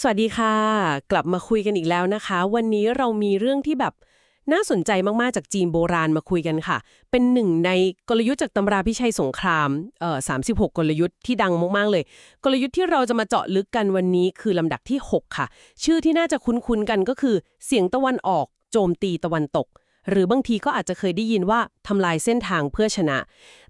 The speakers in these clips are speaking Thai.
สวัสดีค่ะ กลับมาคุยกันอีกแล้วนะคะ วันนี้เรามีเรื่องที่แบบน่าสนใจมาก ๆ จากจีนโบราณมาคุยกันค่ะ เป็นหนึ่งในกลยุทธ์จากตำราพิชัยสงครามเอ่อ36 กลยุทธ์ที่ดังมาก ๆ เลย กลยุทธ์ที่เราจะมาเจาะลึกกันวันนี้คือลำดับที่ 6 ค่ะ ชื่อที่น่าจะคุ้น ๆ กันก็คือ เสียงตะวันออก โจมตีตะวันตก หรือบางทีก็อาจจะเคยได้ยินว่าทำลายเส้นทางเพื่อชนะ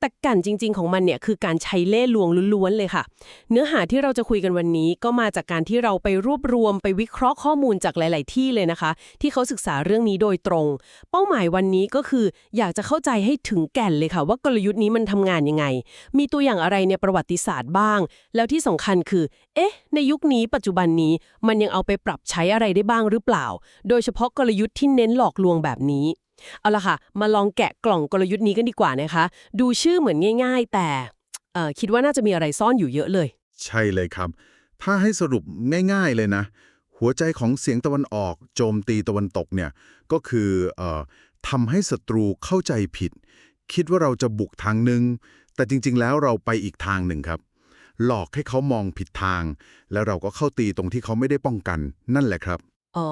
แต่กันจริง ๆ ของมันเนี่ยคือการใช้เล่ห์ลวงล้วนๆเลยค่ะ เนื้อหาที่เราจะคุยกันวันนี้ก็มาจากการที่เราไปรวบรวมไปวิเคราะห์ข้อมูลจากหลาย ๆ ที่เลยนะคะ ที่เขาศึกษาเรื่องนี้โดยตรง เป้าหมายวันนี้ก็คืออยากจะเข้าใจให้ถึงแก่นเลยค่ะ ว่ากลยุทธ์นี้มันทำงานยังไง มีตัวอย่างอะไรในประวัติศาสตร์บ้าง แล้วที่สำคัญคือ เอ๊ะ ในยุคนี้ปัจจุบันนี้มันยังเอาไปปรับใช้อะไรได้บ้างหรือเปล่า โดยเฉพาะกลยุทธ์ที่เน้นหลอกลวงแบบนี้ เอาละค่ะ มาลองแกะกล่องกลยุทธ์นี้กันดีกว่านะคะ ดูชื่อเหมือนง่าย ๆ แต่เอ่อคิดว่าน่าจะมีอะไรซ่อนอยู่เยอะเลย ใช่เลยครับ ถ้าให้สรุปง่าย ๆ เลยนะ หัวใจของเสียงตะวันออก โจมตีตะวันตกเนี่ยก็คือเอ่อทำให้ศัตรูเข้าใจผิด คิดว่าเราจะบุกทางหนึ่งแต่จริง ๆ แล้วเราไปอีกทางหนึ่งครับ หลอกให้เขามองผิดทาง แล้วเราก็เข้าตีตรงที่เขาไม่ได้ป้องกัน นั่นแหละครับ อ๋อ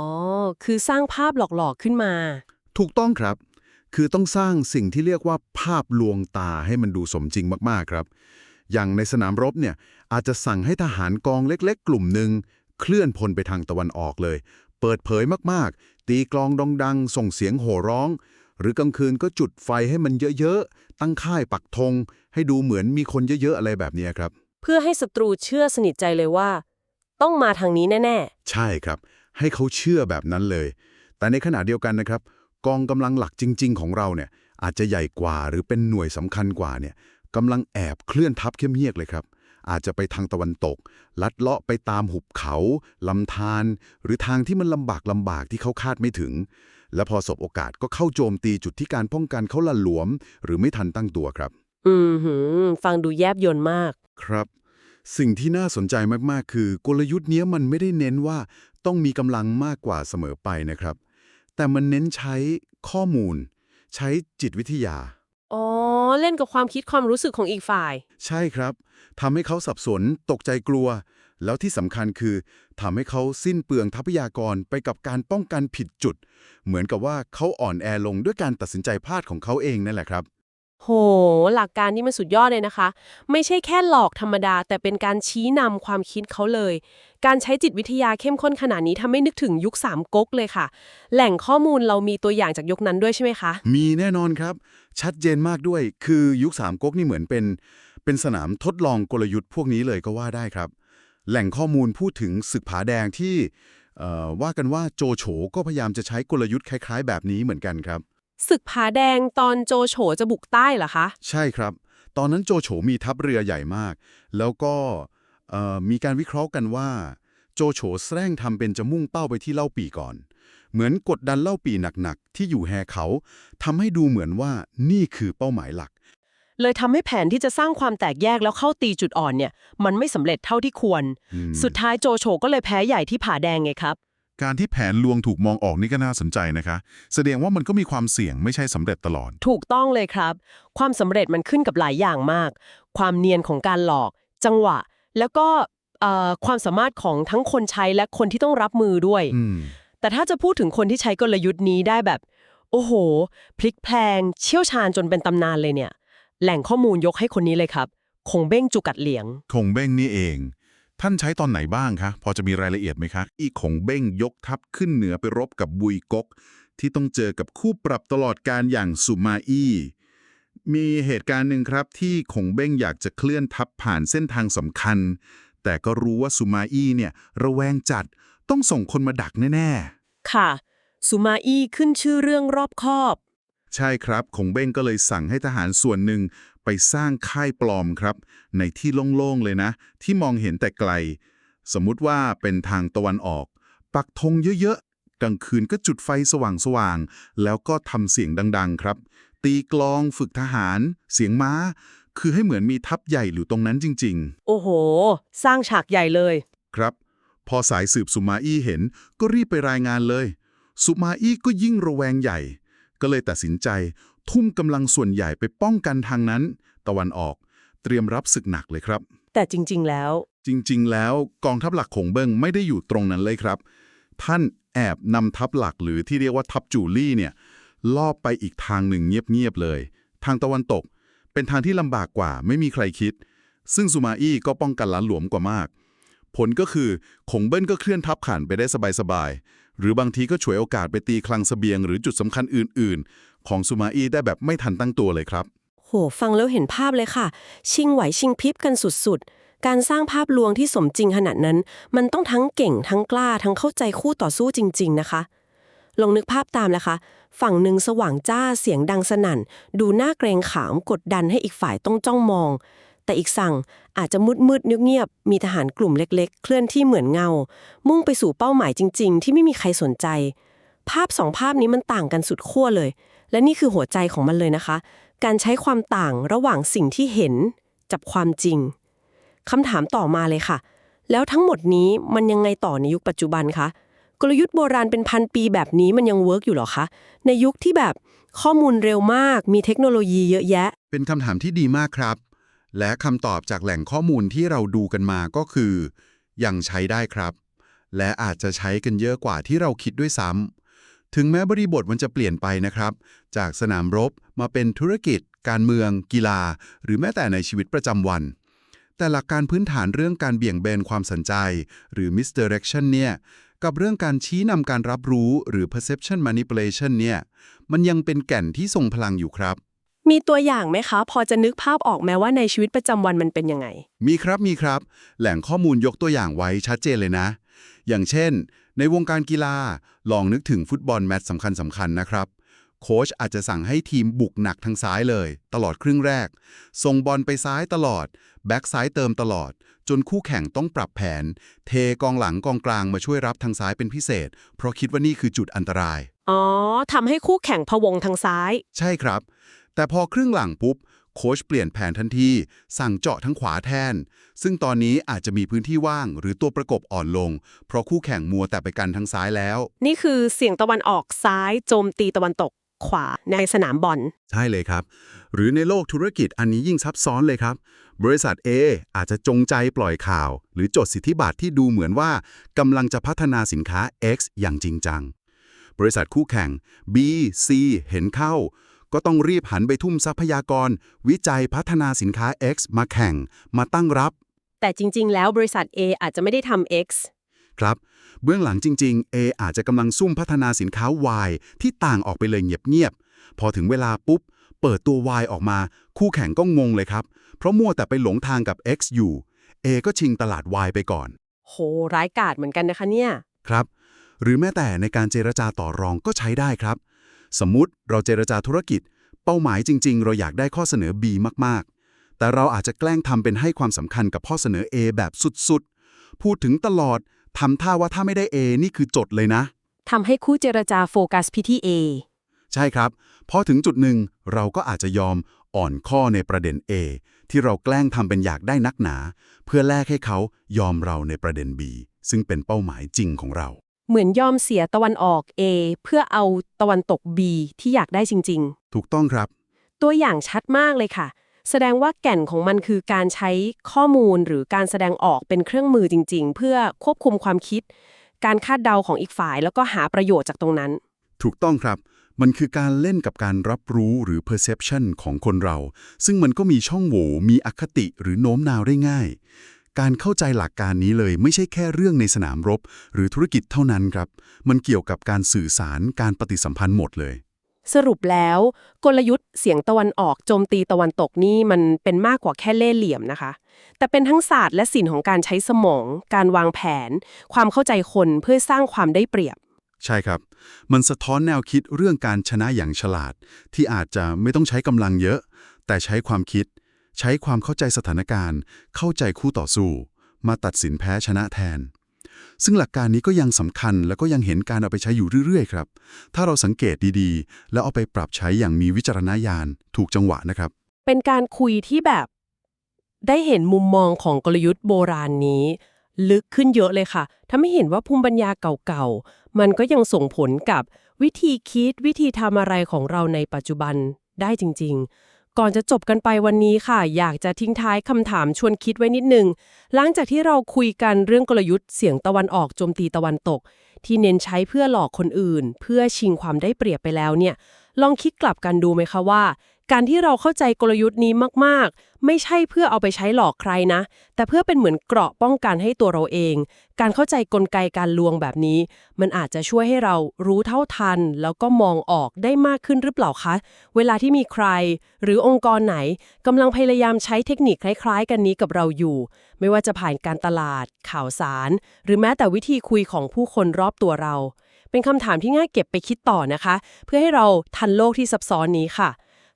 คือสร้างภาพหลอกๆขึ้นมา ถูกต้องครับ คือต้องสร้างสิ่งที่เรียกว่าภาพลวงตาให้มันดูสมจริงมากๆครับ อย่างในสนามรบเนี่ยอาจจะสั่งให้ทหารกองเล็ก ๆ กลุ่มหนึ่งเคลื่อนพลไปทางตะวันออกเลย เปิดเผยมากๆ ตีกลองดองดัง ส่งเสียงโห่ร้อง หรือกลางคืนก็จุดไฟให้มันเยอะๆ ตั้งค่ายปักธง ให้ดูเหมือนมีคนเยอะๆ อะไรแบบเนี้ยครับ เพื่อให้ศัตรูเชื่อสนิทใจเลยว่า ต้องมาทางนี้แน่ใช่ครับ ให้เขาเชื่อแบบนั้นเลย แต่ในขณะเดียวกันนะครับ กองกำลังหลักจริง ๆ ของเราเนี่ยอาจจะใหญ่กว่าหรือเป็นหน่วยสำคัญกว่าเนี่ยกำลังแอบเคลื่อนทัพเข้มเงียกเลยครับ อาจจะไปทางตะวันตก ลัดเลาะไปตามหุบเขาลำธารหรือทางที่มันลำบากลำบากที่เขาคาดไม่ถึง และพอสบโอกาสก็เข้าโจมตีจุดที่การป้องกันเขาละหลวม หรือไม่ทันตั้งตัวครับๆอืมหืมฟังดูแยบยนต์มากครับ สิ่งที่น่าสนใจมากๆ คือกลยุทธ์เนี้ยมันไม่ได้เน้นว่าต้องมีกำลังมากกว่าเสมอไปนะครับ แต่มันเน้นใช้ข้อมูล ใช้จิตวิทยา อ๋อ เล่นกับความคิดความรู้สึกของอีกฝ่าย ใช่ครับทำให้เขาสับสน ตกใจกลัว แล้วที่สำคัญคือทำให้เขาสิ้นเปลืองทรัพยากรไปกับการป้องกันผิดจุด เหมือนกับว่าเขาอ่อนแอลงด้วยการตัดสินใจพลาดของเขาเองนั่นแหละครับ โห หลักการนี้มันสุดยอดเลยนะคะ ไม่ใช่แค่หลอกธรรมดา แต่เป็นการชี้นำความคิดเขาเลย การใช้จิตวิทยาเข้มข้นขนาดนี้ทำให้นึกถึงยุคสามก๊กเลยค่ะ แหล่งข้อมูลเรามีตัวอย่างจากยุคนั้นด้วยใช่ไหมคะ มีแน่นอนครับ ชัดเจนมากด้วย คือยุคสามก๊กนี่เหมือนเป็น เป็นสนามทดลองกลยุทธ์พวกนี้เลยก็ว่าได้ครับ แหล่งข้อมูลพูดถึงศึกผาแดงที่ว่ากันว่าโจโฉก็พยายามจะใช้กลยุทธ์คล้าย ๆ แบบนี้เหมือนกันครับ ศึกผาแดงตอนโจโฉจะบุกใต้เหรอคะ ใช่ครับ ตอนนั้นโจโฉมีทัพเรือใหญ่มาก แล้วก็เอ่อมีการวิเคราะห์กันว่า โจโฉแสร้งทำเป็นจะมุ่งเป้าไปที่เล่าปีก่อน เหมือนกดดันเล่าปีหนักๆ ที่อยู่แฮเขาทำให้ดูเหมือนว่านี่คือเป้าหมายหลัก เลยทำให้แผนที่จะสร้างความแตกแยกแล้วเข้าตีจุดอ่อนเนี่ย มันไม่สำเร็จเท่าที่ควรอืมสุดท้ายโจโฉก็เลยแพ้ใหญ่ที่ผาแดงไงครับ การที่แผนลวงถูกมองออกนี่ก็น่าสนใจนะคะ แสดงว่ามันก็มีความเสี่ยงไม่ใช่สำเร็จตลอด ถูกต้องเลยครับ ความสำเร็จมันขึ้นกับหลายอย่างมาก ความเนียนของการหลอก จังหวะ แล้วก็เอ่อความสามารถของทั้งคนใช้และคนที่ต้องรับมือด้วยอืมแต่ถ้าจะพูดถึงคนที่ใช้กลยุทธ์นี้ได้แบบ โอ้โห พลิกแพลง เชี่ยวชาญจนเป็นตำนานเลยเนี่ย แหล่งข้อมูลยกให้คนนี้เลยครับ คงเบ้งจุกัดเหลียง คงเบ้งนี่เอง ท่านใช้ตอนไหนบ้างคะ พอจะมีรายละเอียดไหมคะ อีคงเบ้งยกทัพขึ้นเหนือไปรบกับบุยกก ที่ต้องเจอกับคู่ปรับตลอดการอย่างสุมาอี้มีเหตุการณ์หนึ่งครับที่คงเบ้งอยากจะเคลื่อนทัพผ่านเส้นทางสำคัญ แต่ก็รู้ว่าสุมาอี้เนี่ยระแวงจัดต้องส่งคนมาดักแน่ ๆ ค่ะ สุมาอี้ขึ้นชื่อเรื่องรอบคอบ ใช่ครับคงเบ้งก็เลยสั่งให้ทหารส่วนหนึ่งไปสร้างค่ายปลอมครับ ในที่โล่งๆเลยนะ ที่มองเห็นแต่ไกล สมมุติว่าเป็นทางตะวันออก ปักธงเยอะๆ กลางคืนก็จุดไฟสว่างๆ แล้วก็ทำเสียงดังๆ ครับ ตีกลองฝึกทหาร เสียงม้า คือให้เหมือนมีทัพใหญ่อยู่ตรงนั้นจริงโอ้โห สร้างฉากใหญ่เลยๆครับ พอสายสืบสุมาอี้เห็นก็รีบไปรายงานเลย สุมาอี้ก็ยิ่งระแวงใหญ่ ก็เลยตัดสินใจ ทุ่มกำลังส่วนใหญ่ไปป้องกันทางนั้น ตะวันออก เตรียมรับศึกหนักเลยครับแแต่จริง ๆ แล้ว จริง ๆ แล้วกองทัพหลักของเบิ้งไม่ได้อยู่ตรงนั้นเลยครับ ท่านแอบนำทัพหลักหรือที่เรียกว่าทัพจูลี่เนี่ยลอบไปอีกทางหนึ่งเงียบ ๆ เลย ทางตะวันตก เป็นทางที่ลำบากกว่าไม่มีใครคิด ซึ่งซูมาอี้ก็ป้องกันล้านหลวมกว่ามาก ผลก็คือขงเบิ้ลก็เคลื่อนทัพขานไปได้สบายๆ หรือบางทีก็ฉวยโอกาสไปตีคลังเสบียงหรือจุดสำคัญอื่น ๆ ของซูมาอีได้แบบไม่ทันตั้งตัวเลยครับ โห ฟังแล้วเห็นภาพเลยค่ะ ชิงไหวชิงพริบกันสุดๆ การสร้างภาพลวงที่สมจริงขนาดนั้น มันต้องทั้งเก่งทั้งกล้าทั้งเข้าใจคู่ต่อสู้จริง ๆ นะคะ ลองนึกภาพตามนะคะ ฝั่งหนึ่งสว่างจ้าเสียงดังสนั่น ดูหน้าเกรงขามกดดันให้อีกฝ่ายต้องจ้องมอง แต่อีกสั่ง อาจจะมืดมืดเงียบๆมีทหารกลุ่มเล็ก ๆ เคลื่อนที่เหมือนเงา มุ่งไปสู่เป้าหมายจริง ๆ ที่ไม่มีใครสนใจ ภาพสองภาพนี้มันต่างกันสุดขั้วเลย และนี่คือหัวใจของมันเลยนะคะ การใช้ความต่างระหว่างสิ่งที่เห็นกับความจริงคำถามต่อมาเลยค่ะ แล้วทั้งหมดนี้มันยังไงต่อในยุคปัจจุบันคะกลยุทธ์โบราณเป็นพันปีแบบนี้มันยังเวิร์กอยู่หรอคะในยุคที่แบบข้อมูลเร็วมาก มีเทคโนโลยีเยอะแยะ เป็นคำถามที่ดีมากครับ และคำตอบจากแหล่งข้อมูลที่เราดูกันมาก็คือ ยังใช้ได้ครับ และอาจจะใช้กันเยอะกว่าที่เราคิดด้วยซ้ำถึงแม้บริบทมันจะเปลี่ยนไปนะครับ จากสนามรบมาเป็นธุรกิจ การเมือง กีฬา หรือแม้แต่ในชีวิตประจำวัน แต่หลักการพื้นฐานเรื่องการเบี่ยงเบนความสนใจ หรือ misdirection เนี่ยกับเรื่องการชี้นำการรับรู้หรือ perception manipulation เนี่ยมันยังเป็นแก่นที่ทรงพลังอยู่ครับ มีตัวอย่างไหมคะ พอจะนึกภาพออกแม้ว่าในชีวิตประจำวันมันเป็นยังไง มีครับมีครับ แหล่งข้อมูลยกตัวอย่างไว้ชัดเจนเลยนะ อย่างเช่น ในวงการกีฬาลองนึกถึงฟุตบอลแมตช์สำคัญสำคัญๆนะครับ โค้ชอาจจะสั่งให้ทีมบุกหนักทางซ้ายเลย ตลอดครึ่งแรก ส่งบอลไปซ้ายตลอด แบ็กซ้ายเติมตลอด จนคู่แข่งต้องปรับแผน เทกองหลังกองกลางมาช่วยรับทางซ้ายเป็นพิเศษ เพราะคิดว่านี่คือจุดอันตราย อ๋อทำให้คู่แข่งพะวงทางซ้าย ใช่ครับ แต่พอครึ่งหลังปุ๊บ โค้ชเปลี่ยนแผนทันที สั่งเจาะทั้งขวาแทน ซึ่งตอนนี้อาจจะมีพื้นที่ว่าง หรือตัวประกบอ่อนลง เพราะคู่แข่งมัวแต่ไปกันทางซ้ายแล้ว นี่คือเสียงตะวันออกซ้ายโจมตีตะวันตกขวาในสนามบอล ใช่เลยครับ หรือในโลกธุรกิจอันนี้ยิ่งซับซ้อนเลยครับ บริษัท A อาจจะจงใจปล่อยข่าว หรือจดสิทธิบัตรที่ดูเหมือนว่ากำลังจะพัฒนาสินค้า X อย่างจริงจัง บริษัทคู่แข่ง B C เห็นเข้า ก็ต้องรีบหันไปทุ่มทรัพยากร วิจัยพัฒนาสินค้า X มาแข่ง มาตั้งรับ แต่จริง ๆ แล้วบริษัท A อาจจะไม่ได้ทำ X ครับ เบื้องหลังจริง ๆ A อาจจะกำลังซุ่มพัฒนาสินค้า Y ที่ต่างออกไปเลยเงียบๆพอถึงเวลาปุ๊บ เปิดตัว Y ออกมา คู่แข่งก็งงเลยครับ เพราะมัวแต่ไปหลงทางกับ X อยู่ A ก็ชิงตลาด Y ไปก่อน โห ร้ายกาจเหมือนกันนะคะเนี่ย ครับ หรือแม้แต่ในการเจรจาต่อรองก็ใช้ได้ครับ สมมุติเราเจรจาธุรกิจ เป้าหมายจริง ๆ เราอยากได้ข้อเสนอ B มากๆ แต่เราอาจจะแกล้งทำเป็นให้ความสำคัญกับข้อเสนอ A แบบสุดๆ พูดถึงตลอดทำท่าว่าถ้าไม่ได้ A นี่คือจดเลยนะทำให้คู่เจรจาโฟกัสพิที่ A ใช่ครับพอถึงจุดหนึ่งเราก็อาจจะยอมอ่อนข้อในประเด็น A ที่เราแกล้งทำเป็นอยากได้นักหนา เพื่อแลกให้เขายอมเราในประเด็น B ซึ่งเป็นเป้าหมายจริงของเรา เหมือนยอมเสียตะวันออก A เพื่อเอาตะวันตก B ที่อยากได้จริง ถูกต้องครับ ๆ ตัวอย่างชัดมากเลยค่ะ แสดงว่าแก่นของมันคือการใช้ข้อมูลหรือการแสดงออกเป็นเครื่องมือจริง ๆ เพื่อควบคุมความคิด การคาดเดาของอีกฝ่าย แล้วก็หาประโยชน์จากตรงนั้น ถูกต้องครับ มันคือการเล่นกับการรับรู้หรือ perception ของคนเรา ซึ่งมันก็มีช่องโหว่ มีอคติหรือโน้มน้าวได้ง่าย การเข้าใจหลักการนี้เลยไม่ใช่แค่เรื่องในสนามรบ หรือธุรกิจเท่านั้นครับ มันเกี่ยวกับการสื่อสารการปฏิสัมพันธ์หมดเลย สรุปแล้ว กลยุทธ์เสียงตะวันออกโจมตีตะวันตกนี่มันเป็นมากกว่าแค่เล่ห์เหลี่ยมนะคะ แต่เป็นทั้งศาสตร์และศิลป์ของการใช้สมอง การวางแผน ความเข้าใจคนเพื่อสร้างความได้เปรียบใช่ครับ มันสะท้อนแนวคิดเรื่องการชนะอย่างฉลาด ที่อาจจะไม่ต้องใช้กำลังเยอะ แต่ใช้ความคิด ใช้ความเข้าใจสถานการณ์ เข้าใจคู่ต่อสู้ มาตัดสินแพ้ชนะแทน ซึ่งหลักการนี้ก็ยังสำคัญแล้วก็ยังเห็นการเอาไปใช้อยู่เรื่อยๆ ครับ ถ้าเราสังเกตดีๆ แล้วเอาไปปรับใช้อย่างมีวิจารณญาณถูกจังหวะนะครับ เป็นการคุยที่แบบ ได้เห็นมุมมองของกลยุทธ์โบราณนี้ ลึกขึ้นเยอะเลยค่ะถ้าไม่เห็นว่าภูมิปัญญาเก่าๆ มันก็ยังส่งผลกับวิธีคิดวิธีทำอะไรของเราในปัจจุบันได้จริง ๆ ก่อนจะจบกันไปวันนี้ค่ะ อยากจะทิ้งท้ายคำถามชวนคิดไว้นิดนึง หลังจากที่เราคุยกันเรื่องกลยุทธ์เสียงตะวันออกโจมตีตะวันตก ที่เน้นใช้เพื่อหลอกคนอื่น เพื่อชิงความได้เปรียบไปแล้วเนี่ย ลองคิดกลับกันดูไหมคะว่า การที่เราเข้าใจกลยุทธ์นี้มากๆ ไม่ใช่เพื่อเอาไปใช้หลอกใครนะ แต่เพื่อเป็นเหมือนเกราะป้องกันให้ตัวเราเอง การเข้าใจกลไกการลวงแบบนี้ มันอาจจะช่วยให้เรารู้เท่าทัน แล้วก็มองออกได้มากขึ้นหรือเปล่าคะ เวลาที่มีใคร หรือองค์กรไหนกำลังพยายามใช้เทคนิคคล้ายๆ กันนี้กับเราอยู่ ไม่ว่าจะผ่านการตลาด ข่าวสาร หรือแม้แต่วิธีคุยของผู้คนรอบตัวเรา เป็นคำถามที่ง่ายเก็บไปคิดต่อนะคะ เพื่อให้เราทันโลกที่ซับซ้อนนี้ค่ะ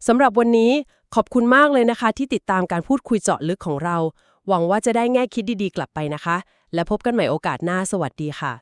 สำหรับวันนี้ขอบคุณมากเลยนะคะ ที่ติดตามการพูดคุยเจาะลึกของเรา หวังว่าจะได้แง่คิดดีๆ กลับไปนะคะ และพบกันใหม่โอกาสหน้าสวัสดีค่ะ